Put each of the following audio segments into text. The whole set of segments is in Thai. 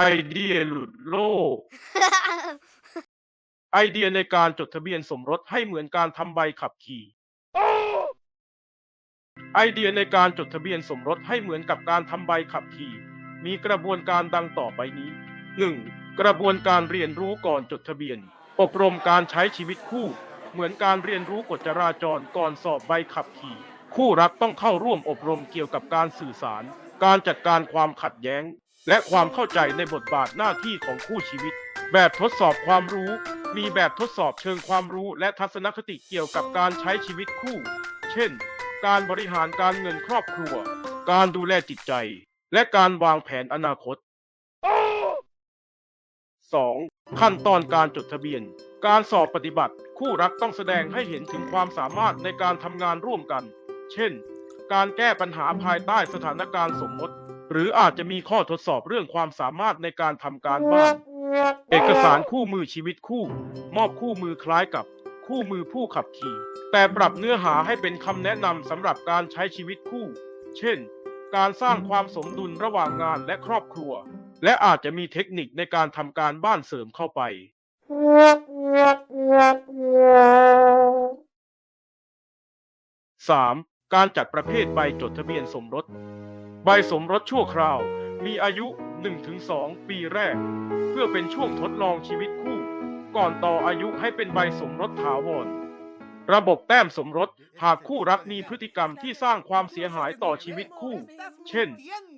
ไอเดียหลุดโลก ไอเดียในการจดทะเบียนสมรสให้เหมือนการทำใบขับขี่ ไอเดียในการจดทะเบียนสมรสให้เหมือนกับการทำใบขับขี่ มีกระบวนการดังต่อไปนี้ 1. กระบวนการเรียนรู้ก่อนจดทะเบียน อบรมการใช้ชีวิตคู่ เหมือนการเรียนรู้กฎจราจรก่อนสอบใบขับขี่ คู่รักต้องเข้าร่วมอบรมเกี่ยวกับการสื่อสาร การจัดการความขัดแย้ง และความเข้าใจในบทบาทหน้าที่ของคู่ชีวิต แบบทดสอบความรู้ มีแบบทดสอบเชิงความรู้ และทัศนคติเกี่ยวกับการใช้ชีวิตคู่ เช่น การบริหารการเงินครอบครัว การดูแลจิตใจ และการวางแผนอนาคต 2. ขั้นตอนการจดทะเบียน การสอบปฏิบัติ คู่รักต้องแสดงให้เห็นถึงความสามารถในการทำงานร่วมกัน เช่น การแก้ปัญหาภายใต้สถานการณ์สมมติ หรืออาจจะมีข้อทดสอบเรื่องความสามารถในการทำการบ้าน เอกสารคู่มือชีวิตคู่ มอบคู่มือคล้ายกับคู่มือผู้ขับขี่ แต่ปรับเนื้อหาให้เป็นคำแนะนำสำหรับการใช้ชีวิตคู่ เช่น การสร้างความสมดุลระหว่างงานและครอบครัว และอาจจะมีเทคนิคในการทำการบ้านเสริมเข้าไป 3. การจัดประเภทใบจดทะเบียนสมรส ใบสมรสชั่วคราว มีอายุ 1-2 ปีแรก เพื่อเป็นช่วงทดลองชีวิตคู่ ก่อนต่ออายุให้เป็นใบสมรสถาวร ระบบแต้มสมรสหากคู่รักมีพฤติกรรมที่สร้างความเสียหายต่อชีวิตคู่ เช่น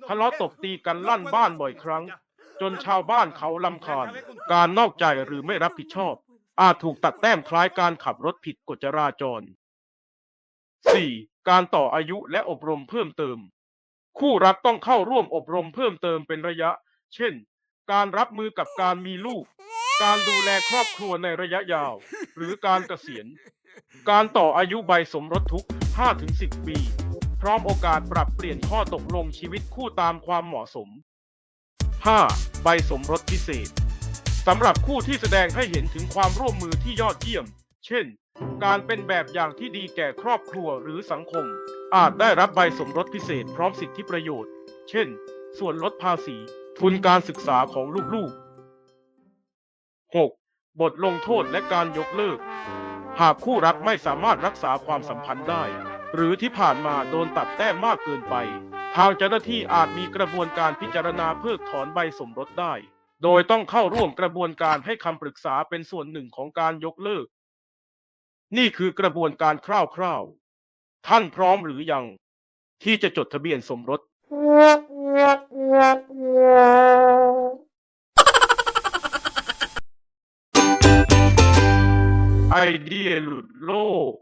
ทะเลาะตบตีกันลั่นบ้านบ่อยครั้ง จนชาวบ้านเขาลำคาญ การนอกใจหรือไม่รับผิดชอบ อาจถูกตัดแต้มคล้ายการขับรถผิดกฎจราจร 4. การต่ออายุและอบรมเพิ่มเติม คู่รักต้องเข้าร่วมอบรมเพิ่มเติมเป็นระยะ เช่น การรับมือกับการมีลูก การดูแลครอบครัวในระยะยาว หรือการเกษียณ การต่ออายุใบสมรสทุก 5-10 ปี พร้อมโอกาสปรับเปลี่ยนข้อตกลงชีวิตคู่ตามความเหมาะสม 5. ใบสมรสพิเศษสำหรับคู่ที่แสดงให้เห็นถึงความร่วมมือที่ยอดเยี่ยม เช่น การเป็นแบบอย่างที่ดีแก่ครอบครัวหรือสังคม อาจได้รับใบสมรสพิเศษพร้อมสิทธิประโยชน์ เช่น ส่วนลดภาษี ทุนการศึกษาของลูกๆ 6. บทลงโทษและการยกเลิก หากคู่รักไม่สามารถรักษาความสัมพันธ์ได้ หรือที่ผ่านมาโดนตัดแต้มมากเกินไป ทางเจ้าหน้าที่อาจมีกระบวนการพิจารณาเพิกถอนใบสมรสได้ โดยต้องเข้าร่วมกระบวนการให้คำปรึกษาเป็นส่วนหนึ่งของการยกเลิก นี่คือกระบวนการคร่าวๆ ท่านพร้อมหรือยัง ที่จะจดทะเบียนสมรส ไอเดียหลุดโลก